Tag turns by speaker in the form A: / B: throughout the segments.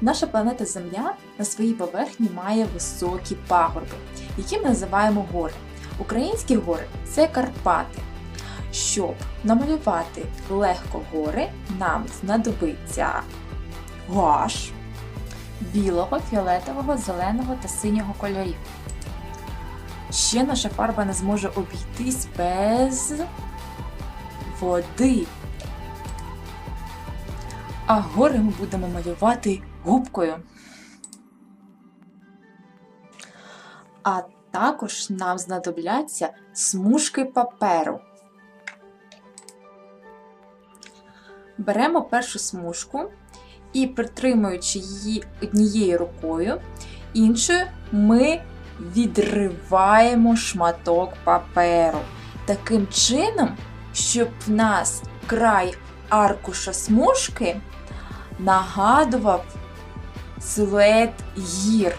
A: Наша планета Земля на своїй поверхні має високі пагорби, які ми називаємо гори. Українські гори це Карпати. Щоб намалювати легко гори, нам знадобиться гуаш білого, фіолетового, зеленого та синього кольорів. Ще наша фарба не зможе обійтись без води. А гори ми будемо малювати губкою. А також нам знадобляться смужки паперу. Беремо першу смужку і, притримуючи її однією рукою, іншою ми відриваємо шматок паперу. Таким чином, щоб в нас край аркуша смужки нагадував силует гір.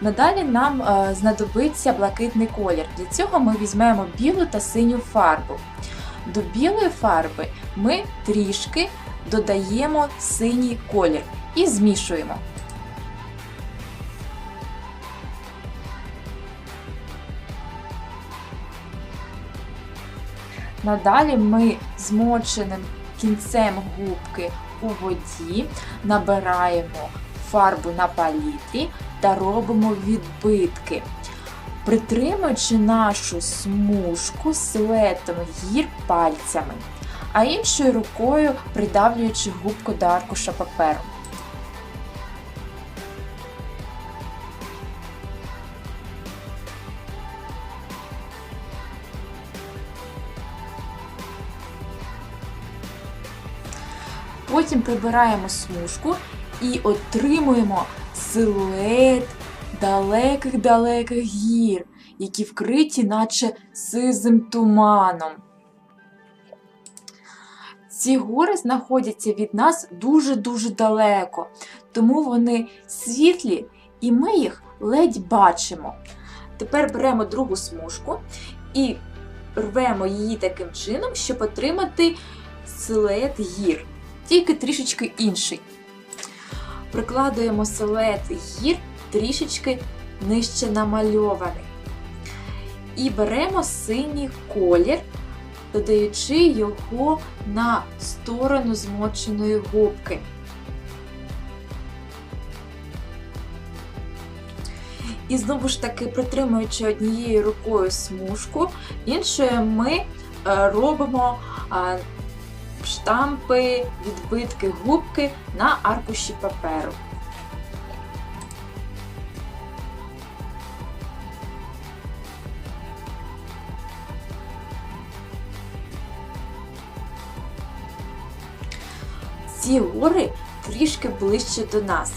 A: Надалі нам е, знадобиться блакитний колір. Для цього ми візьмемо білу та синю фарбу. До білої фарби ми трішки додаємо синій колір і змішуємо. Надалі ми змоченим кінцем губки у воді набираємо фарбу на палітрі та робимо відбитки, притримуючи нашу смужку силуетом гір пальцями, а іншою рукою придавлюючи губку до аркуша паперу. Потім прибираємо смужку і отримуємо силует далеких-далеких гір, які вкриті, наче сизим туманом. Ці гори знаходяться від нас дуже-дуже далеко, тому вони світлі і ми їх ледь бачимо. Тепер беремо другу смужку і рвемо її таким чином, щоб отримати силует гір тільки трішечки інший. Прикладуємо силует гір трішечки нижче намальований. І беремо синій колір, додаючи його на сторону змоченої губки. І знову ж таки, притримуючи однією рукою смужку, іншою ми е, робимо штампи, відбитки губки на аркуші паперу. Ці гори трішки ближче до нас,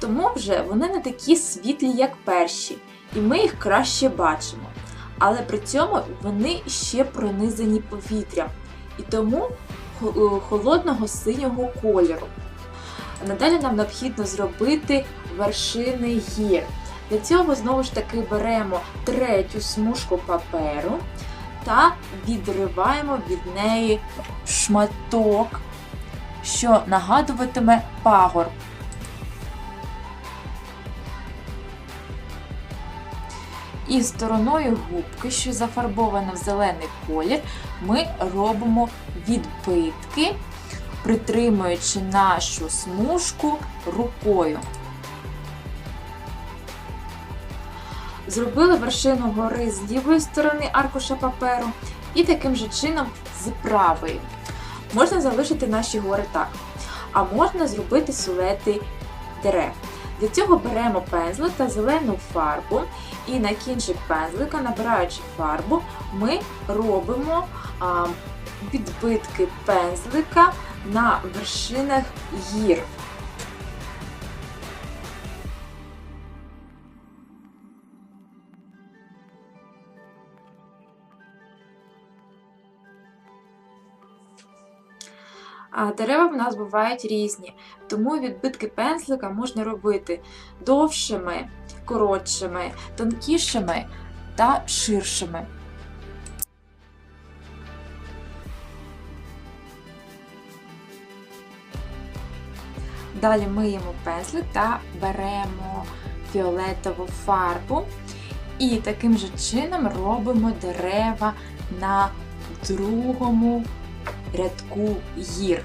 A: тому вже вони не такі світлі, як перші, і ми їх краще бачимо. Але при цьому вони ще пронизані повітрям. І тому холодного синього кольору. Надалі нам необхідно зробити вершини гір. Для цього знову ж таки беремо третю смужку паперу та відриваємо від неї шматок, що нагадуватиме пагорб. І стороною губки, що зафарбована в зелений колір, ми робимо відбитки, притримуючи нашу смужку рукою. Зробили вершину гори з лівої сторони аркуша паперу і таким же чином з правої. Можна залишити наші гори так. А можна зробити сулети дерев. Для цього беремо пензлик та зелену фарбу, і на кінчик пензлика, набираючи фарбу, ми робимо відбитки пензлика на вершинах гір. А дерева в нас бувають різні, тому відбитки пензлика можна робити довшими, коротшими, тонкішими та ширшими. Далі миємо пензлик та беремо фіолетову фарбу. І таким же чином робимо дерева на другому рядку гір.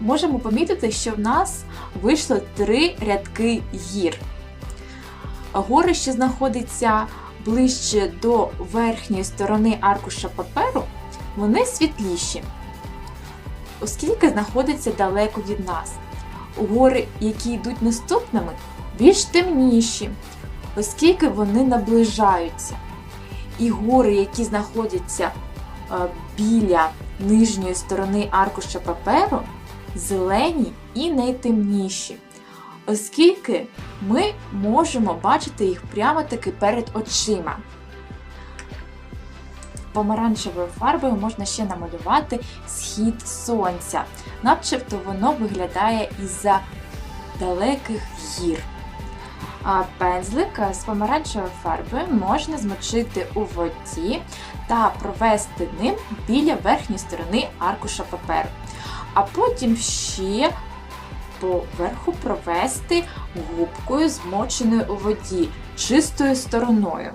A: Можемо помітити, що в нас вийшло три рядки гір. Гори, що знаходяться ближче до верхньої сторони аркуша паперу, вони світліші, оскільки знаходяться далеко від нас. Гори, які йдуть наступними, більш темніші, оскільки вони наближаються. І гори, які знаходяться біля нижньої сторони аркуша паперу, зелені і найтемніші, оскільки ми можемо бачити їх прямо таки перед очима. Помаранчевою фарбою можна ще намалювати схід сонця, начебто воно виглядає із-за далеких гір. А пензлик з помаранчевої фарбою можна змочити у воді та провести ним біля верхньої сторони аркуша паперу. А потім ще поверху провести губкою, змоченою у воді, чистою стороною.